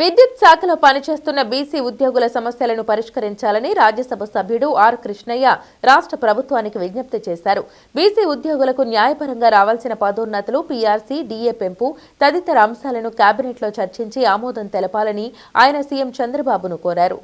విద్యుత్ శాఖలో పనిచేస్తున్న బీసీ ఉద్యోగుల సమస్యలను పరిష్కరించాలని రాజ్యసభ సభ్యుడు ఆర్ కృష్ణయ్య రాష్ట్ర ప్రభుత్వానికి విజ్ఞప్తి చేశారు. బీసీ ఉద్యోగులకు న్యాయపరంగా రావాల్సిన పదోన్నతులు పీఆర్సీ డీఏ పెంపు తదితర అంశాలను కేబినెట్లో చర్చించి ఆమోదం తెలపాలని ఆయన సీఎం చంద్రబాబును కోరారు.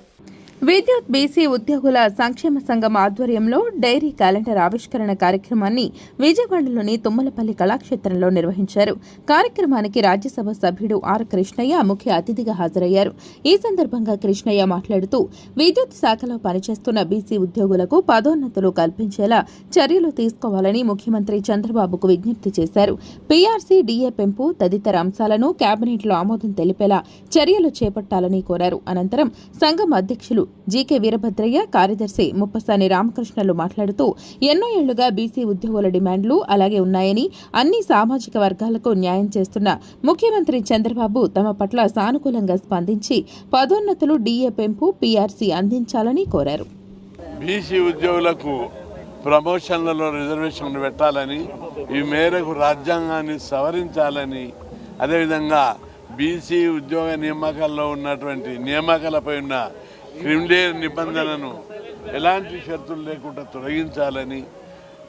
విద్యుత్ బీసీ ఉద్యోగుల సంక్షేమ సంఘం ఆధ్వర్యంలో డైరీ క్యాలెండర్ ఆవిష్కరణ కార్యక్రమాన్ని విజయవాడలోని తుమ్మలపల్లి కళాక్షేత్రంలో నిర్వహించారు. కార్యక్రమానికి రాజ్యసభ సభ్యుడు ఆర్ కృష్ణయ్య ముఖ్య అతిథిగా హాజరయ్యారు. ఈ సందర్భంగా కృష్ణయ్య మాట్లాడుతూ విద్యుత్ శాఖలో పనిచేస్తున్న బీసీ ఉద్యోగులకు పదోన్నతులు కల్పించేలా చర్యలు తీసుకోవాలని ముఖ్యమంత్రి చంద్రబాబుకు విజ్ఞప్తి చేశారు. పీఆర్సీ డీఏ పెంపు తదితర అంశాలను కేబినెట్లో ఆమోదం తెలిపేలా చర్యలు చేపట్టాలని కోరారు. అనంతరం సంఘం అధ్యక్షులు జీకే వీరభద్రయ్య కార్యదర్శి ముప్పసాని రామకృష్ణలు మాట్లాడుతూ ఎన్నో ఏళ్ళుగా బీసీ ఉద్యోగుల డిమాండ్లు అలాగే ఉన్నాయని అన్ని సామాజిక వర్గాలకు న్యాయం చేస్తున్న ముఖ్యమంత్రి చంద్రబాబు తమ పట్ల సానుకూలంగా స్పందించి పదోన్నతులు డీఏ పెంపు పీఆర్సీ అందించాలని కోరారు. బీసీ ఉద్యోగులకు ప్రమోషన్లలో రిజర్వేషన్లు పెట్టాలని ఈ మేరకు రాజ్యాంగాన్ని సవరించాలని అదేవిధంగా బీసీ ఉద్యోగ నియామకాల్లో ఉన్నటువంటి నియామకాలపై ఉన్న క్రిమినల్ నిబంధనలను ఎలాంటి షరతులు లేకుండా తొలగించాలని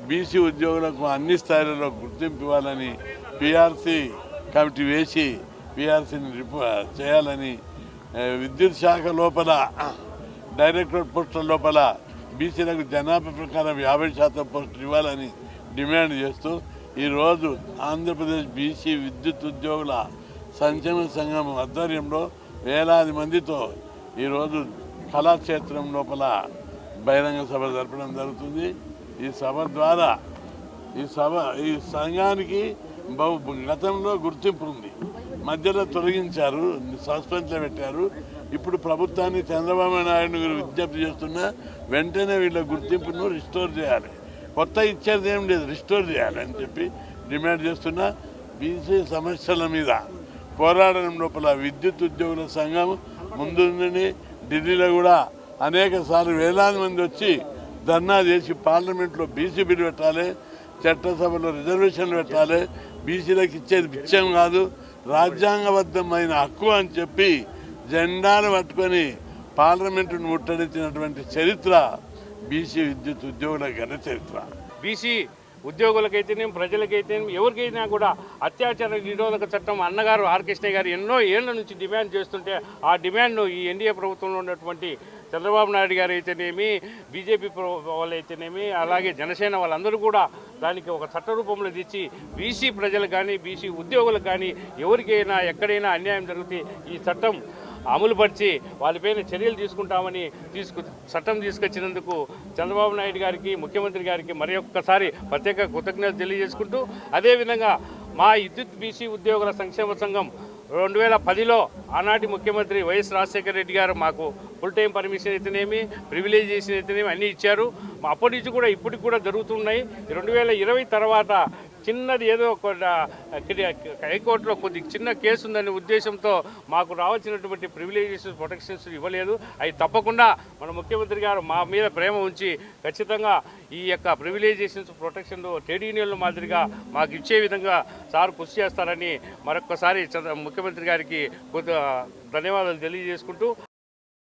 బీసీ ఉద్యోగులకు అన్ని స్థాయిలలో గుర్తింపు ఇవ్వాలని పిఆర్సీ కమిటీ వేసి పిఆర్సీని రిపో చేయాలని విద్యుత్ శాఖ లోపల డైరెక్టర్ పోస్టుల లోపల బీసీలకు జనాభా ప్రకారం యాభై శాతం పోస్టులు ఇవ్వాలని డిమాండ్ చేస్తూ ఈరోజు ఆంధ్రప్రదేశ్ బీసీ విద్యుత్ ఉద్యోగుల సంక్షేమ సంఘం ఆధ్వర్యంలో వేలాది మందితో ఈరోజు కళాక్షేత్రం లోపల బహిరంగ సభ జరపడం జరుగుతుంది. ఈ సభ ద్వారా ఈ సభ ఈ సంఘానికి బహు గతంలో గుర్తింపు ఉంది. మధ్యలో తొలగించారు సస్పెన్స్లో పెట్టారు. ఇప్పుడు ప్రభుత్వాన్ని చంద్రబాబు నాయుడు గారు విజ్ఞప్తి చేస్తున్నా వెంటనే వీళ్ళ గుర్తింపును రిస్టోర్ చేయాలి. కొత్త ఇచ్చేది ఏం లేదు రిస్టోర్ చేయాలి అని చెప్పి డిమాండ్ చేస్తున్నా. బీసీ సమస్యల మీద పోరాడడం లోపల విద్యుత్ ఉద్యోగుల సంఘం ముందుందని ఢిల్లీలో కూడా అనేక సార్లు వేలాది మంది వచ్చి ధర్నా చేసి పార్లమెంట్లో బీసీ బిల్లు పెట్టాలి చట్టసభలో రిజర్వేషన్లు పెట్టాలి బీసీలకు ఇచ్చేది బిచ్చం కాదు రాజ్యాంగబద్ధమైన హక్కు అని చెప్పి జెండాను పట్టుకొని పార్లమెంటును ముట్టడించినటువంటి చరిత్ర బీసీ విద్యుత్ ఉద్యోగుల ఘన చరిత్ర. బీసీ ఉద్యోగులకైతేనేం ప్రజలకైతేనేం ఎవరికైనా కూడా అత్యాచార నిరోధక చట్టం అన్నగారు ఆర్ గారు ఎన్నో ఏళ్ళ నుంచి డిమాండ్ చేస్తుంటే ఆ డిమాండ్ను ఈ ఎన్డీఏ ప్రభుత్వంలో ఉన్నటువంటి చంద్రబాబు నాయుడు గారు అయితేనేమి బీజేపీ వాళ్ళు అయితేనేమి అలాగే జనసేన వాళ్ళందరూ కూడా దానికి ఒక చట్ట రూపంలో తెచ్చి బీసీ ప్రజలు కానీ బీసీ ఉద్యోగులకు కానీ ఎవరికైనా ఎక్కడైనా అన్యాయం జరిగితే ఈ చట్టం అమలుపరిచి వాళ్ళపైన చర్యలు తీసుకుంటామని తీసుకు చట్టం తీసుకొచ్చినందుకు చంద్రబాబు నాయుడు గారికి ముఖ్యమంత్రి గారికి మరి ఒక్కసారి ప్రత్యేక కృతజ్ఞతలు తెలియజేసుకుంటూ అదేవిధంగా మా విద్యుత్ బీసీ ఉద్యోగుల సంక్షేమ సంఘం రెండు వేల పదిలో ఆనాటి ముఖ్యమంత్రి వైఎస్ రాజశేఖర రెడ్డి గారు మాకు ఫుల్ టైం పర్మిషన్ అయితేనేమి ప్రివిలేజేషన్ అయితేనేమి అన్నీ ఇచ్చారు. మా అప్పటి నుంచి కూడా ఇప్పటికి కూడా జరుగుతున్నాయి. రెండు వేల ఇరవై తర్వాత చిన్నది ఏదో ఒక హైకోర్టులో కొద్ది చిన్న కేసు ఉందనే ఉద్దేశంతో మాకు రావాల్సినటువంటి ప్రివిలేజెస్ ప్రొటెక్షన్స్ ఇవ్వలేదు. అవి తప్పకుండా మన ముఖ్యమంత్రి గారు మా మీద ప్రేమ ఉంచి ఖచ్చితంగా ఈ యొక్క ప్రివిలేజేషన్స్ ప్రొటెక్షన్ ట్రేడ్ యూనియన్ల మాదిరిగా మాకు ఇచ్చే విధంగా సార్ కృషి చేస్తారని మరొక్కసారి చంద్ర- ముఖ్యమంత్రి గారికి కొద్ది ధన్యవాదాలు తెలియజేసుకుంటూ